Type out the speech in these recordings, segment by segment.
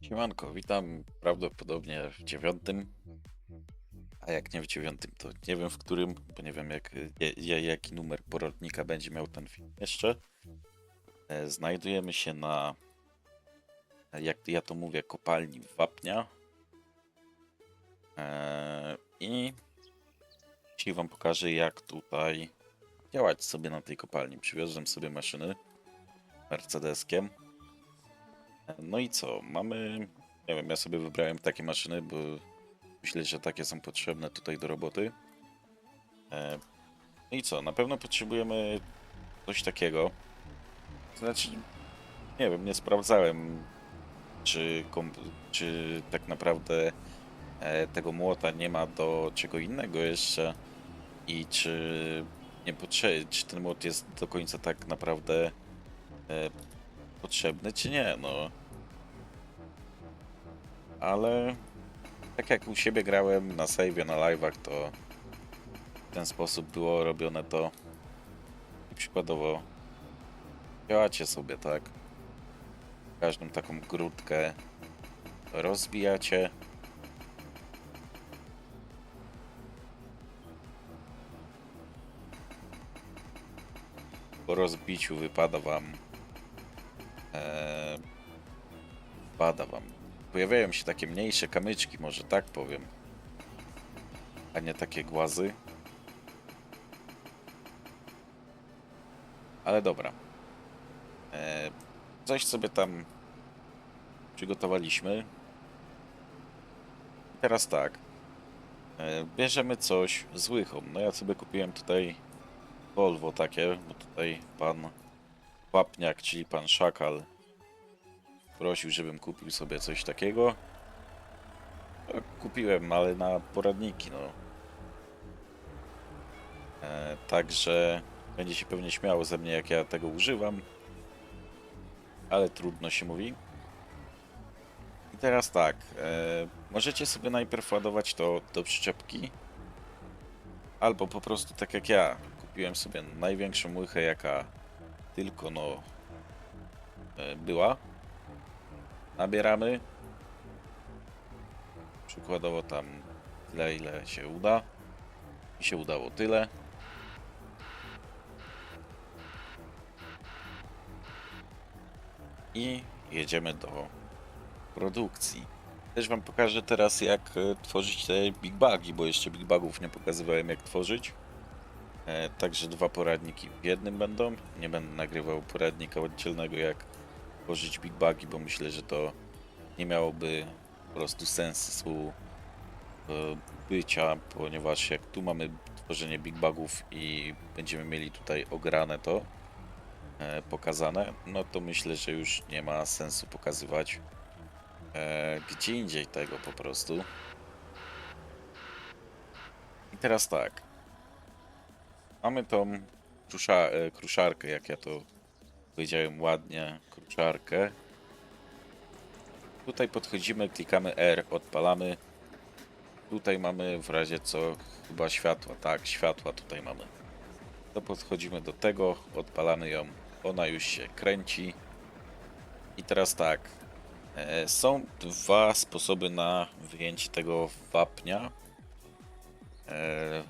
Siemanko, witam prawdopodobnie w dziewiątym, a jak nie w dziewiątym, to nie wiem w którym, bo nie wiem jak, je- jaki numer porodnika będzie miał ten film jeszcze. E, Znajdujemy się na, jak ja to mówię, kopalni Wapnia. E, I dzisiaj wam pokażę jak tutaj działać sobie na tej kopalni. Przywiozłem sobie maszyny Mercedeskiem. No i co? Mamy. Nie wiem, ja sobie wybrałem takie maszyny, bo myślę, że takie są potrzebne tutaj do roboty. E, No i co? Na pewno potrzebujemy coś takiego. Znaczy, nie wiem, nie sprawdzałem, czy, czy tak naprawdę e, tego młota nie ma do czego innego jeszcze i czy nie czy ten młot jest do końca tak naprawdę e, potrzebny, czy nie, no. Ale tak jak u siebie grałem na save, na live'ach, to w ten sposób było robione to. Przykładowo działacie sobie, tak? Każdą taką grudkę rozbijacie. Po rozbiciu wypada wam Eee, Pada wam. Pojawiają się takie mniejsze kamyczki, może tak powiem. A nie takie głazy. Ale dobra. Eee, coś sobie tam przygotowaliśmy. Teraz tak. Eee, bierzemy coś z łychą. No ja sobie kupiłem tutaj Volvo takie, bo tutaj pan Łapniak, czyli pan Szakal, prosił, żebym kupił sobie coś takiego. No, kupiłem, ale na poradniki, no. E, także będzie się pewnie śmiało ze mnie, jak ja tego używam. Ale trudno się mówi. I teraz tak, e, możecie sobie najpierw ładować to do przyczepki. Albo po prostu tak jak ja, kupiłem sobie największą łychę, jaka tylko no e, była. Nabieramy. Przykładowo tam tyle, ile się uda. Mi się udało tyle. I jedziemy do produkcji. Też wam pokażę teraz jak e, tworzyć te big bugi, bo jeszcze big bugów nie pokazywałem jak tworzyć. E, Także dwa poradniki w jednym będą. Nie będę nagrywał poradnika oddzielnego jak tworzyć big bugi, bo myślę, że to nie miałoby po prostu sensu e, bycia, ponieważ jak tu mamy tworzenie big bugów i będziemy mieli tutaj ograne to e, pokazane, no to myślę, że już nie ma sensu pokazywać e, gdzie indziej tego po prostu. I teraz tak. Mamy tą krusza, kruszarkę, jak ja to powiedziałem ładnie, kruszarkę. Tutaj podchodzimy, klikamy R, odpalamy. Tutaj mamy w razie co chyba światła, tak, światła tutaj mamy. To podchodzimy do tego, odpalamy ją, ona już się kręci. I teraz tak, e, są dwa sposoby na wyjęcie tego wapnia. E,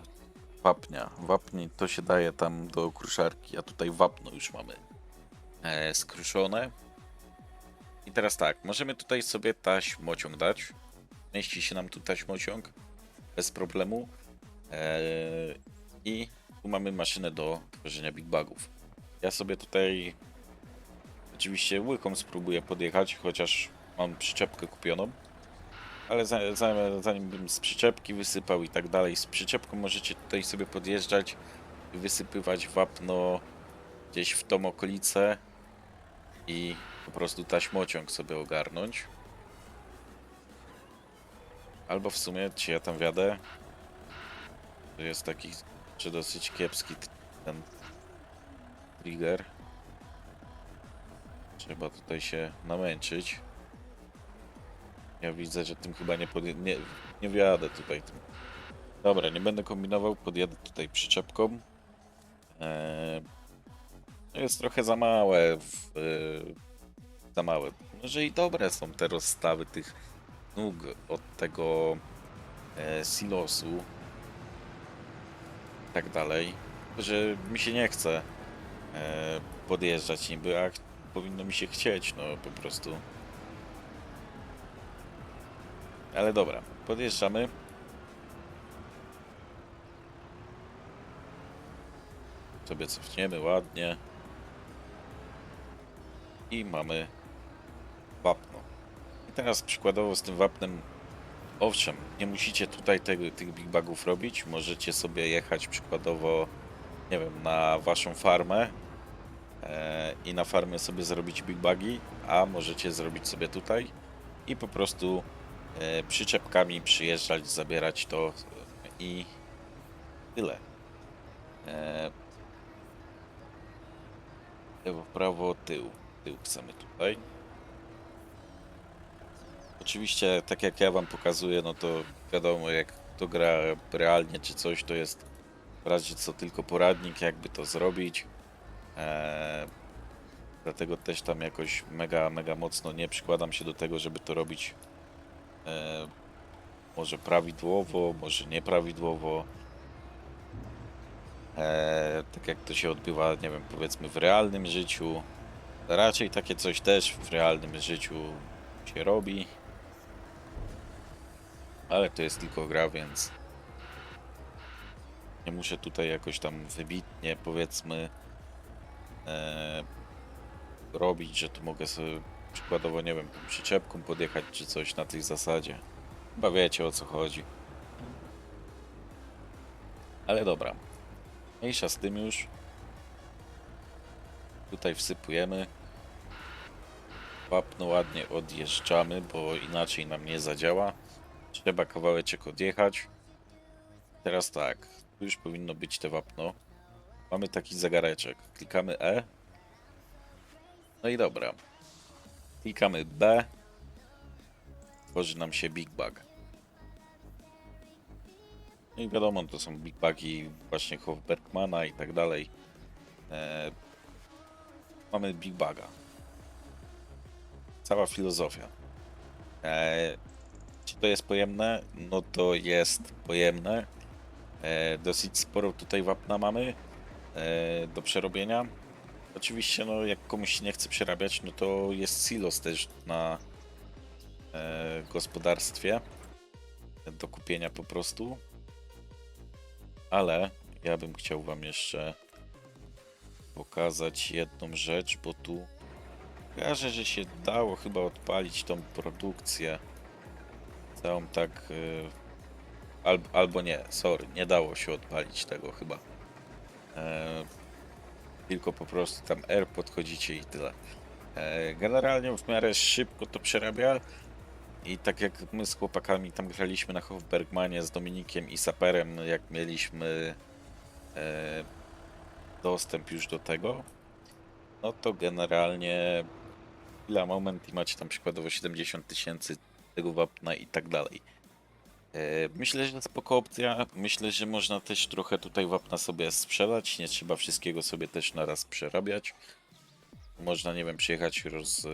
wapnia. Wapni to się daje tam do kruszarki, a tutaj wapno już mamy e, skruszone. I teraz tak, możemy tutaj sobie taśmociąg dać. Mieści się nam tu taśmociąg bez problemu. E, I tu mamy maszynę do tworzenia big bugów. Ja sobie tutaj oczywiście łyką spróbuję podjechać, chociaż mam przyczepkę kupioną. Ale za- za- zanim bym z przyczepki wysypał i tak dalej, z przyczepką możecie tutaj sobie podjeżdżać i wysypywać wapno gdzieś w tą okolicę i po prostu taśmociąg sobie ogarnąć. Albo w sumie, czy ja tam wiadę, to jest taki, czy dosyć kiepski ten trigger. Trzeba tutaj się namęczyć. Ja widzę, że tym chyba nie podje... nie, nie tutaj tym. Dobra, nie będę kombinował, podjadę tutaj przyczepką. Eee, to jest trochę za małe w, e, za małe. Może i dobre są te rozstawy tych nóg od tego e, silosu. i Tak dalej. Że mi się nie chce e, podjeżdżać niby, a powinno mi się chcieć, no po prostu. Ale dobra, podjeżdżamy. Sobie cofniemy ładnie. I mamy wapno. I teraz przykładowo z tym wapnem, owszem, nie musicie tutaj tego, tych big bagów robić. Możecie sobie jechać przykładowo, nie wiem, na waszą farmę e, i na farmie sobie zrobić big bagi, a możecie zrobić sobie tutaj i po prostu e, przyczepkami przyjeżdżać, zabierać to i tyle. E, prawo, tył. Tył chcemy tutaj. Oczywiście, tak jak ja wam pokazuję, no to wiadomo, jak to gra realnie czy coś, to jest w razie co tylko poradnik, jakby to zrobić. Eee, dlatego też tam jakoś mega, mega mocno nie przykładam się do tego, żeby to robić eee, może prawidłowo, może nieprawidłowo. Eee, tak jak to się odbywa, nie wiem, powiedzmy w realnym życiu. Raczej takie coś też w realnym życiu się robi. Ale to jest tylko gra, więc nie muszę tutaj jakoś tam wybitnie powiedzmy e, robić, że tu mogę sobie przykładowo, nie wiem, przyczepką podjechać czy coś na tej zasadzie. Chyba wiecie o co chodzi. Ale dobra. Mniejsza z tym już. Tutaj wsypujemy. Wapno ładnie odjeżdżamy, bo inaczej nam nie zadziała. Trzeba kawałeczek odjechać. Teraz tak, tu już powinno być te wapno. Mamy taki zegareczek. Klikamy E. No i dobra. Klikamy B. Tworzy nam się Big Bag. No i wiadomo, to są Big Bagi właśnie Hofbergmana i tak dalej. E, mamy Big Baga. Cała filozofia. E, czy to jest pojemne? No to jest pojemne. E, dosyć sporo tutaj wapna mamy e, do przerobienia. Oczywiście, no jak komuś się nie chce przerabiać, no to jest silos też na e, gospodarstwie do kupienia po prostu. Ale ja bym chciał wam jeszcze pokazać jedną rzecz, bo tu kojarzę, że się dało chyba odpalić tą produkcję całą tak y, al, albo nie, sorry, nie dało się odpalić tego chyba. E, tylko po prostu tam R podchodzicie i tyle. E, generalnie w miarę szybko to przerabia i tak jak my z chłopakami tam graliśmy na Hofbergmanie z Dominikiem i Saperem, jak mieliśmy e, dostęp już do tego, no to generalnie chwila, moment i macie tam przykładowo 70 tysięcy tego wapna i tak dalej. E, Myślę, że spoko opcja. Myślę, że można też trochę tutaj wapna sobie sprzedać. Nie trzeba wszystkiego sobie też na raz przerabiać. Można, nie wiem, przyjechać, roz, e,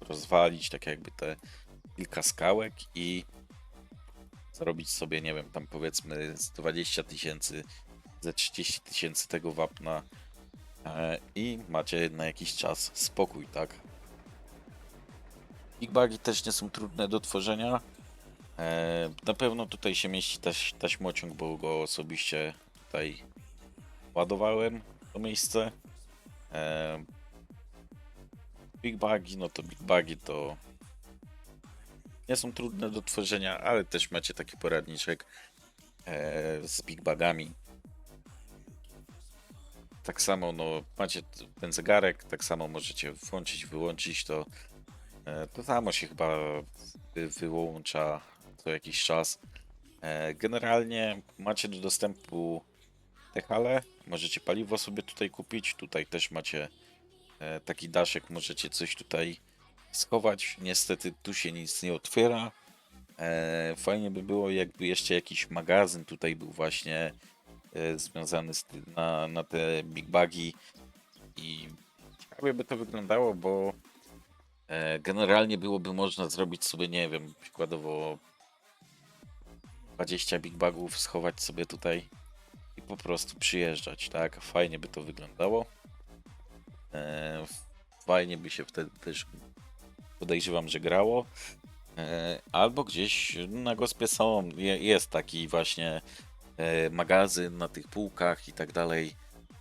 rozwalić tak jakby te kilka skałek i zrobić sobie, nie wiem, tam powiedzmy z 20 tysięcy, ze 30 tysięcy tego wapna i macie na jakiś czas spokój, tak? Big bagi też nie są trudne do tworzenia. E, na pewno tutaj się mieści taś, taśmociąg, bo go osobiście tutaj ładowałem to miejsce. E, big bagi, no to big bagi to nie są trudne do tworzenia, ale też macie taki poradniczek e, z big bagami. Tak samo, no, macie ten zegarek, tak samo możecie włączyć, wyłączyć to. E, To samo się chyba wy- wyłącza co jakiś czas. E, Generalnie macie do dostępu te hale, możecie paliwo sobie tutaj kupić. Tutaj też macie e, taki daszek, możecie coś tutaj schować. Niestety tu się nic nie otwiera. Fajnie by było, jakby jeszcze jakiś magazyn tutaj był właśnie związany z na, na te big bagi i ciekawie by to wyglądało, bo e, generalnie byłoby można zrobić sobie, nie wiem, przykładowo 20 big bagów, schować sobie tutaj i po prostu przyjeżdżać, tak? Fajnie by to wyglądało. E, fajnie by się wtedy też podejrzewam, że grało. E, albo gdzieś na gospie są, je, jest taki właśnie e, magazyn na tych półkach i tak dalej.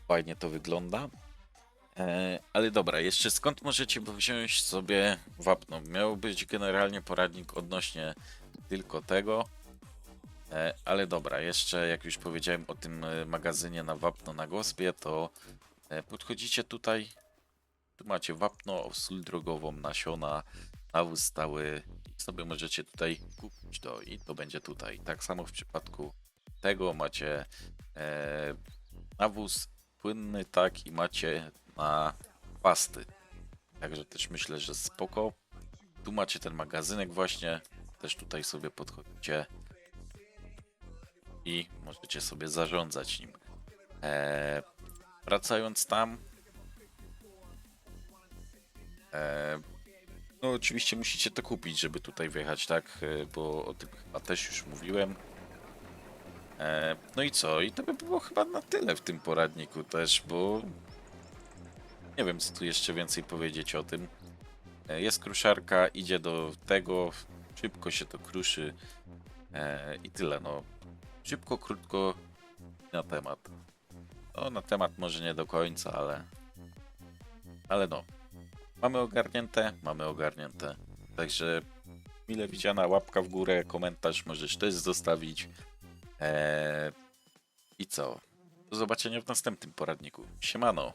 Fajnie to wygląda. E, ale dobra, jeszcze skąd możecie wziąć sobie wapno? Miał być generalnie poradnik odnośnie tylko tego. E, ale dobra, jeszcze jak już powiedziałem o tym e, magazynie na wapno na gospie, to e, podchodzicie tutaj. Tu macie wapno, sól drogową, nasiona, nawóz stały i sobie możecie tutaj kupić to i to będzie tutaj. Tak samo w przypadku tego macie e, nawóz płynny, tak i macie na pasty. Także też myślę, że spoko. Tu macie ten magazynek właśnie, też tutaj sobie podchodzicie i możecie sobie zarządzać nim. E, wracając tam, e, no oczywiście musicie to kupić, żeby tutaj wjechać, tak? E, Bo o tym chyba też już mówiłem. E, no i co? I to by było chyba na tyle w tym poradniku też, bo nie wiem, co tu jeszcze więcej powiedzieć o tym. E, Jest kruszarka, idzie do tego, szybko się to kruszy e, i tyle, no. Szybko, krótko na temat. No, na temat może nie do końca, ale... Ale no. Mamy ogarnięte, mamy ogarnięte. Także mile widziana łapka w górę, komentarz możesz też zostawić. Eee, I co? Do zobaczenia w następnym poradniku. Siemano.